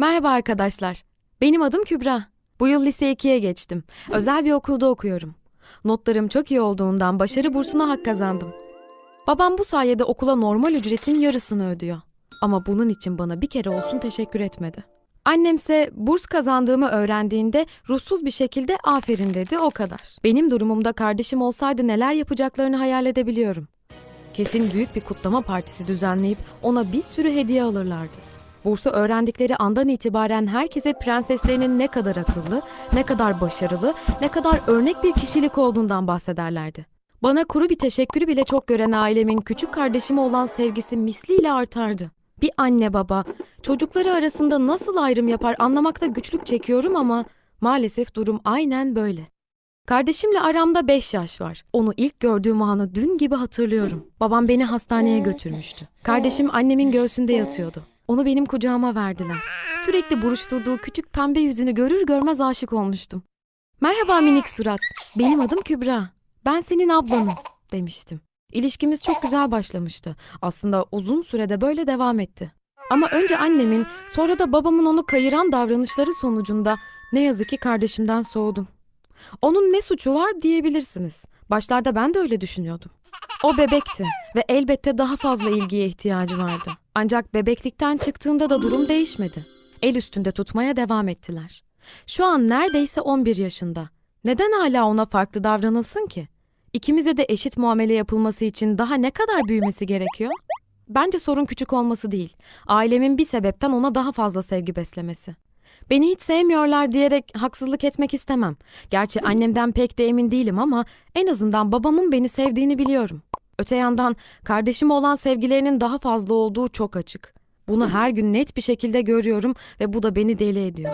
Merhaba arkadaşlar. Benim adım Kübra. Bu yıl lise 2'ye geçtim. Özel bir okulda okuyorum. Notlarım çok iyi olduğundan başarı bursuna hak kazandım. Babam bu sayede okula normal ücretin yarısını ödüyor. Ama bunun için bana bir kere olsun teşekkür etmedi. Annemse burs kazandığımı öğrendiğinde ruhsuz bir şekilde aferin dedi o kadar. Benim durumumda kardeşim olsaydı neler yapacaklarını hayal edebiliyorum. Kesin büyük bir kutlama partisi düzenleyip ona bir sürü hediye alırlardı. Bursu öğrendikleri andan itibaren herkese prenseslerinin ne kadar akıllı, ne kadar başarılı, ne kadar örnek bir kişilik olduğundan bahsederlerdi. Bana kuru bir teşekkürü bile çok gören ailemin küçük kardeşime olan sevgisi misliyle artardı. Bir anne baba çocukları arasında nasıl ayrım yapar anlamakta güçlük çekiyorum ama maalesef durum aynen böyle. Kardeşimle aramda 5 yaş var. Onu ilk gördüğüm anı dün gibi hatırlıyorum. Babam beni hastaneye götürmüştü. Kardeşim annemin göğsünde yatıyordu. Onu benim kucağıma verdiler. Sürekli buruşturduğu küçük pembe yüzünü görür görmez aşık olmuştum. Merhaba minik surat. Benim adım Kübra. Ben senin ablanım demiştim. İlişkimiz çok güzel başlamıştı. Aslında uzun sürede böyle devam etti. Ama önce annemin, sonra da babamın onu kayıran davranışları sonucunda ne yazık ki kardeşimden soğudum. Onun ne suçu var diyebilirsiniz. Başlarda ben de öyle düşünüyordum. O bebekti ve elbette daha fazla ilgiye ihtiyacı vardı. Ancak bebeklikten çıktığında da durum değişmedi. El üstünde tutmaya devam ettiler. Şu an neredeyse 11 yaşında. Neden hala ona farklı davranılsın ki? İkimize de eşit muamele yapılması için daha ne kadar büyümesi gerekiyor? Bence sorun küçük olması değil. Ailemin bir sebepten ona daha fazla sevgi beslemesi. Beni hiç sevmiyorlar diyerek haksızlık etmek istemem. Gerçi annemden pek de emin değilim ama en azından babamın beni sevdiğini biliyorum. Öte yandan kardeşime olan sevgilerinin daha fazla olduğu çok açık. Bunu her gün net bir şekilde görüyorum ve bu da beni deli ediyor.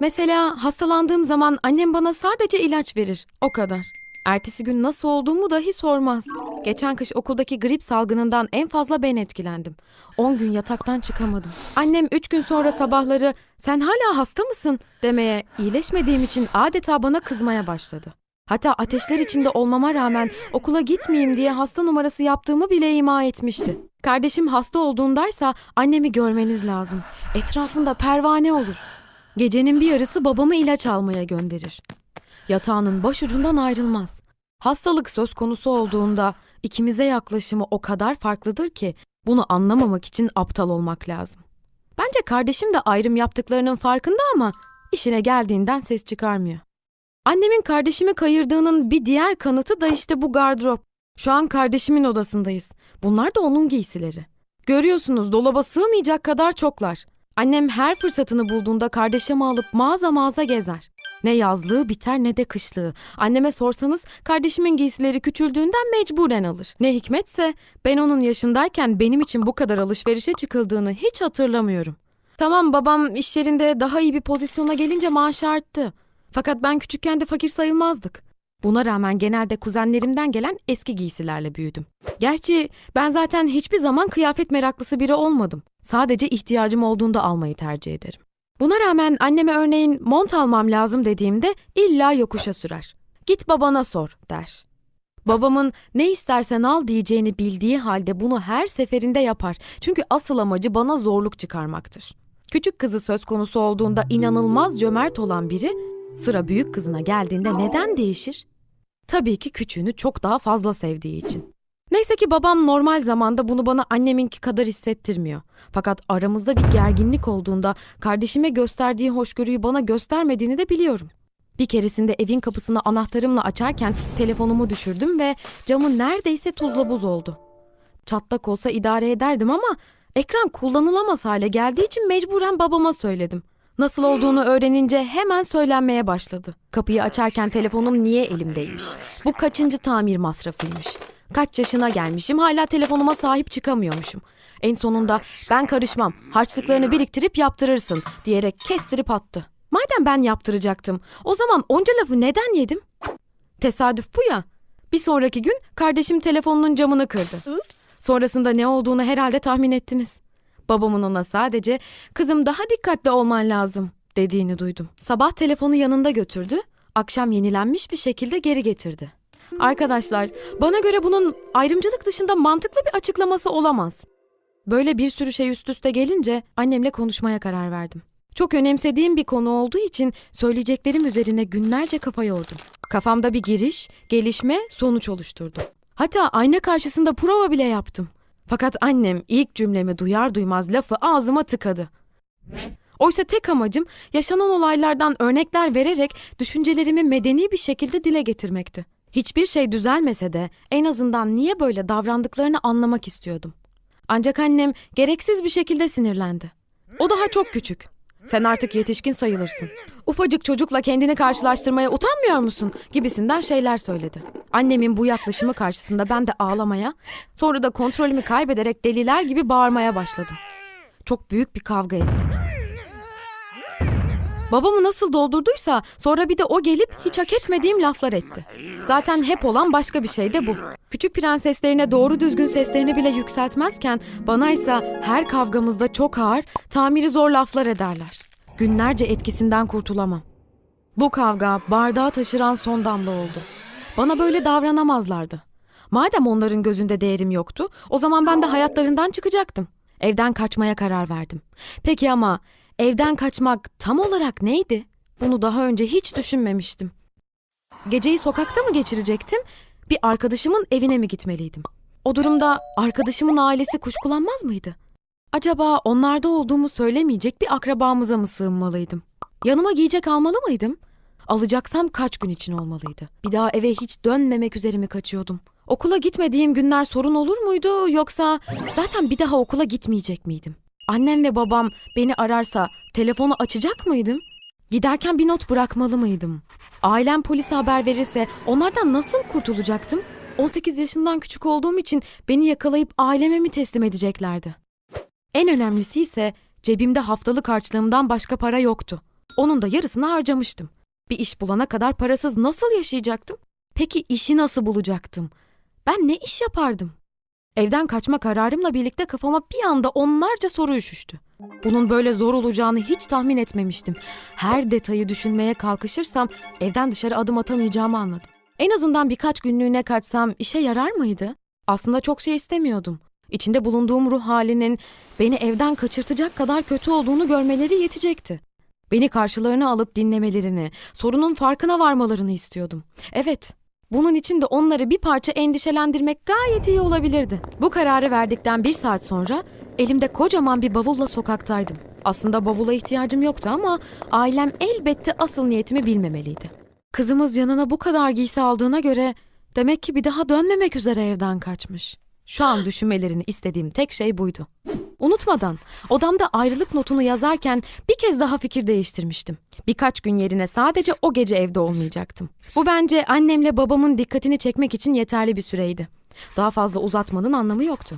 Mesela hastalandığım zaman annem bana sadece ilaç verir. O kadar. Ertesi gün nasıl olduğumu dahi sormaz. Geçen kış okuldaki grip salgınından en fazla ben etkilendim. 10 gün yataktan çıkamadım. Annem 3 gün sonra sabahları sen hala hasta mısın demeye iyileşmediğim için adeta bana kızmaya başladı. Hatta ateşler içinde olmama rağmen okula gitmeyeyim diye hasta numarası yaptığımı bile ima etmişti. Kardeşim hasta olduğundaysa annemi görmeniz lazım. Etrafında pervane olur. Gecenin bir yarısı babamı ilaç almaya gönderir. Yatağının başucundan ayrılmaz. Hastalık söz konusu olduğunda ikimize yaklaşımı o kadar farklıdır ki bunu anlamamak için aptal olmak lazım. Bence kardeşim de ayrım yaptıklarının farkında ama işine geldiğinden ses çıkarmıyor. Annemin kardeşimi kayırdığının bir diğer kanıtı da işte bu gardırop. Şu an kardeşimin odasındayız. Bunlar da onun giysileri. Görüyorsunuz dolaba sığmayacak kadar çoklar. Annem her fırsatını bulduğunda kardeşimi alıp mağaza mağaza gezer. Ne yazlığı biter ne de kışlığı. Anneme sorsanız kardeşimin giysileri küçüldüğünden mecburen alır. Ne hikmetse ben onun yaşındayken benim için bu kadar alışverişe çıkıldığını hiç hatırlamıyorum. Tamam babam iş yerinde daha iyi bir pozisyona gelince maaşı arttı. Fakat ben küçükken de fakir sayılmazdık. Buna rağmen genelde kuzenlerimden gelen eski giysilerle büyüdüm. Gerçi ben zaten hiçbir zaman kıyafet meraklısı biri olmadım. Sadece ihtiyacım olduğunda almayı tercih ederim. Buna rağmen anneme örneğin mont almam lazım dediğimde illa yokuşa sürer. Git babana sor der. Babamın ne istersen al diyeceğini bildiği halde bunu her seferinde yapar. Çünkü asıl amacı bana zorluk çıkarmaktır. Küçük kızı söz konusu olduğunda inanılmaz cömert olan biri sıra büyük kızına geldiğinde neden değişir? Tabii ki küçüğünü çok daha fazla sevdiği için. Neyse ki babam normal zamanda bunu bana anneminki kadar hissettirmiyor. Fakat aramızda bir gerginlik olduğunda kardeşime gösterdiği hoşgörüyü bana göstermediğini de biliyorum. Bir keresinde evin kapısını anahtarımla açarken telefonumu düşürdüm ve camı neredeyse tuzla buz oldu. Çatlak olsa idare ederdim ama ekran kullanılamaz hale geldiği için mecburen babama söyledim. Nasıl olduğunu öğrenince hemen söylenmeye başladı. Kapıyı açarken telefonum niye elimdeymiş? Bu kaçıncı tamir masrafıymış? Kaç yaşına gelmişim hala telefonuma sahip çıkamıyormuşum. En sonunda ben karışmam harçlıklarını biriktirip yaptırırsın diyerek kestirip attı. Madem ben yaptıracaktım o zaman onca lafı neden yedim? Tesadüf bu ya. Bir sonraki gün kardeşim telefonunun camını kırdı. Sonrasında ne olduğunu herhalde tahmin ettiniz. Babamın ona sadece kızım daha dikkatli olman lazım dediğini duydum. Sabah telefonu yanında götürdü, akşam yenilenmiş bir şekilde geri getirdi. Arkadaşlar, bana göre bunun ayrımcılık dışında mantıklı bir açıklaması olamaz. Böyle bir sürü şey üst üste gelince annemle konuşmaya karar verdim. Çok önemsediğim bir konu olduğu için söyleyeceklerim üzerine günlerce kafa yordum. Kafamda bir giriş, gelişme, sonuç oluşturdu. Hatta ayna karşısında prova bile yaptım. Fakat annem ilk cümlemi duyar duymaz lafı ağzıma tıkadı. Oysa tek amacım yaşanan olaylardan örnekler vererek düşüncelerimi medeni bir şekilde dile getirmekti. Hiçbir şey düzelmese de en azından niye böyle davrandıklarını anlamak istiyordum. Ancak annem gereksiz bir şekilde sinirlendi. O daha çok küçük. Sen artık yetişkin sayılırsın. Ufacık çocukla kendini karşılaştırmaya utanmıyor musun? gibisinden şeyler söyledi. Annemin bu yaklaşımı karşısında ben de ağlamaya, sonra da kontrolümü kaybederek deliler gibi bağırmaya başladım. Çok büyük bir kavga ettik. Babamı nasıl doldurduysa sonra bir de o gelip hiç hak etmediğim laflar etti. Zaten hep olan başka bir şey de bu. Küçük prenseslerine doğru düzgün seslerini bile yükseltmezken bana ise her kavgamızda çok ağır, tamiri zor laflar ederler. Günlerce etkisinden kurtulamam. Bu kavga bardağı taşıran son damla oldu. Bana böyle davranamazlardı. Madem onların gözünde değerim yoktu, o zaman ben de hayatlarından çıkacaktım. Evden kaçmaya karar verdim. Peki ama evden kaçmak tam olarak neydi? Bunu daha önce hiç düşünmemiştim. Geceyi sokakta mı geçirecektim? Bir arkadaşımın evine mi gitmeliydim? O durumda arkadaşımın ailesi kuşkulanmaz mıydı? Acaba onlarda olduğumu söylemeyecek bir akrabamıza mı sığınmalıydım? Yanıma giyecek almalı mıydım? Alacaksam kaç gün için olmalıydı? Bir daha eve hiç dönmemek üzere mi kaçıyordum? Okula gitmediğim günler sorun olur muydu yoksa zaten bir daha okula gitmeyecek miydim? Annem ve babam beni ararsa telefonu açacak mıydım? Giderken bir not bırakmalı mıydım? Ailem polise haber verirse onlardan nasıl kurtulacaktım? 18 yaşından küçük olduğum için beni yakalayıp aileme mi teslim edeceklerdi? En önemlisi ise cebimde haftalık harçlığımdan başka para yoktu. Onun da yarısını harcamıştım. Bir iş bulana kadar parasız nasıl yaşayacaktım? Peki işi nasıl bulacaktım? Ben ne iş yapardım? Evden kaçma kararımla birlikte kafama bir anda onlarca soru üşüştü. Bunun böyle zor olacağını hiç tahmin etmemiştim. Her detayı düşünmeye kalkışırsam evden dışarı adım atamayacağımı anladım. En azından birkaç günlüğüne kaçsam işe yarar mıydı? Aslında çok şey istemiyordum. İçinde bulunduğum ruh halinin beni evden kaçırtacak kadar kötü olduğunu görmeleri yetecekti. Beni karşılarına alıp dinlemelerini, sorunun farkına varmalarını istiyordum. Evet, bunun için de onları bir parça endişelendirmek gayet iyi olabilirdi. Bu kararı verdikten bir saat sonra elimde kocaman bir bavulla sokaktaydım. Aslında bavula ihtiyacım yoktu ama ailem elbette asıl niyetimi bilmemeliydi. Kızımız yanına bu kadar giysi aldığına göre demek ki bir daha dönmemek üzere evden kaçmış. Şu an düşünmelerini istediğim tek şey buydu. Unutmadan odamda ayrılık notunu yazarken bir kez daha fikir değiştirmiştim. Birkaç gün yerine sadece o gece evde olmayacaktım. Bu bence annemle babamın dikkatini çekmek için yeterli bir süreydi. Daha fazla uzatmanın anlamı yoktu.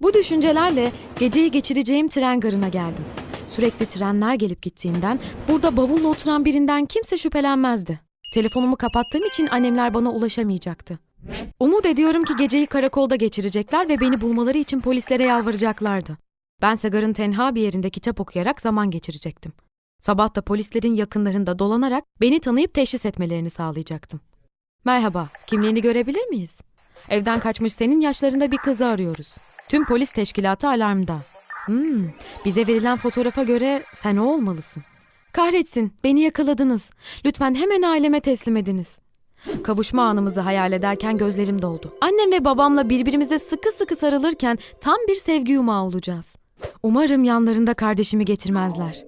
Bu düşüncelerle geceyi geçireceğim tren garına geldim. Sürekli trenler gelip gittiğinden burada bavulla oturan birinden kimse şüphelenmezdi. Telefonumu kapattığım için annemler bana ulaşamayacaktı. Umut ediyorum ki geceyi karakolda geçirecekler ve beni bulmaları için polislere yalvaracaklardı. Bense garın tenha bir yerinde kitap okuyarak zaman geçirecektim. Sabah da polislerin yakınlarında dolanarak beni tanıyıp teşhis etmelerini sağlayacaktım. Merhaba, kimliğini görebilir miyiz? Evden kaçmış senin yaşlarında bir kızı arıyoruz. Tüm polis teşkilatı alarmda. Hmm, bize verilen fotoğrafa göre sen o olmalısın. Kahretsin, beni yakaladınız. Lütfen hemen aileme teslim ediniz. Kavuşma anımızı hayal ederken gözlerim doldu. Annem ve babamla birbirimize sıkı sıkı sarılırken tam bir sevgi yumağı olacağız. Umarım yanlarında kardeşimi getirmezler.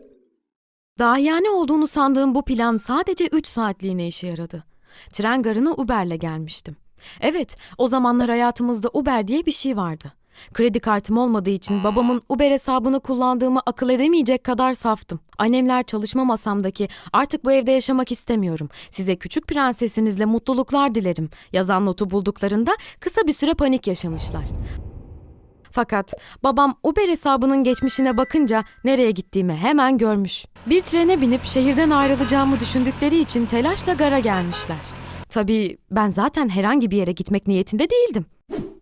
Dahiyane olduğunu sandığım bu plan sadece 3 saatliğine işe yaradı. Tren garına Uber'le gelmiştim. Evet, o zamanlar hayatımızda Uber diye bir şey vardı. Kredi kartım olmadığı için babamın Uber hesabını kullandığımı akıl edemeyecek kadar saftım. Annemler çalışma masamdaki artık bu evde yaşamak istemiyorum. Size küçük prensesinizle mutluluklar dilerim. Yazan notu bulduklarında kısa bir süre panik yaşamışlar. Fakat babam Uber hesabının geçmişine bakınca nereye gittiğimi hemen görmüş. Bir trene binip şehirden ayrılacağımı düşündükleri için telaşla gara gelmişler. Tabii ben zaten herhangi bir yere gitmek niyetinde değildim.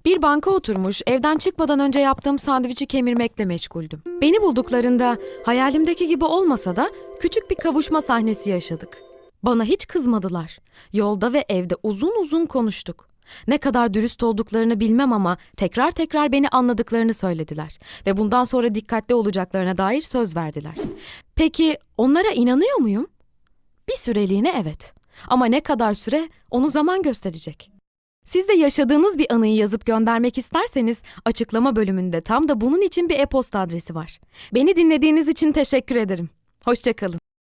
Bir banka oturmuş, evden çıkmadan önce yaptığım sandviçi kemirmekle meşguldüm. Beni bulduklarında hayalimdeki gibi olmasa da küçük bir kavuşma sahnesi yaşadık. Bana hiç kızmadılar. Yolda ve evde uzun uzun konuştuk. Ne kadar dürüst olduklarını bilmem ama tekrar tekrar beni anladıklarını söylediler ve bundan sonra dikkatli olacaklarına dair söz verdiler. Peki onlara inanıyor muyum? Bir süreliğine evet. Ama ne kadar süre onu zaman gösterecek. Siz de yaşadığınız bir anıyı yazıp göndermek isterseniz açıklama bölümünde tam da bunun için bir e-posta adresi var. Beni dinlediğiniz için teşekkür ederim. Hoşçakalın.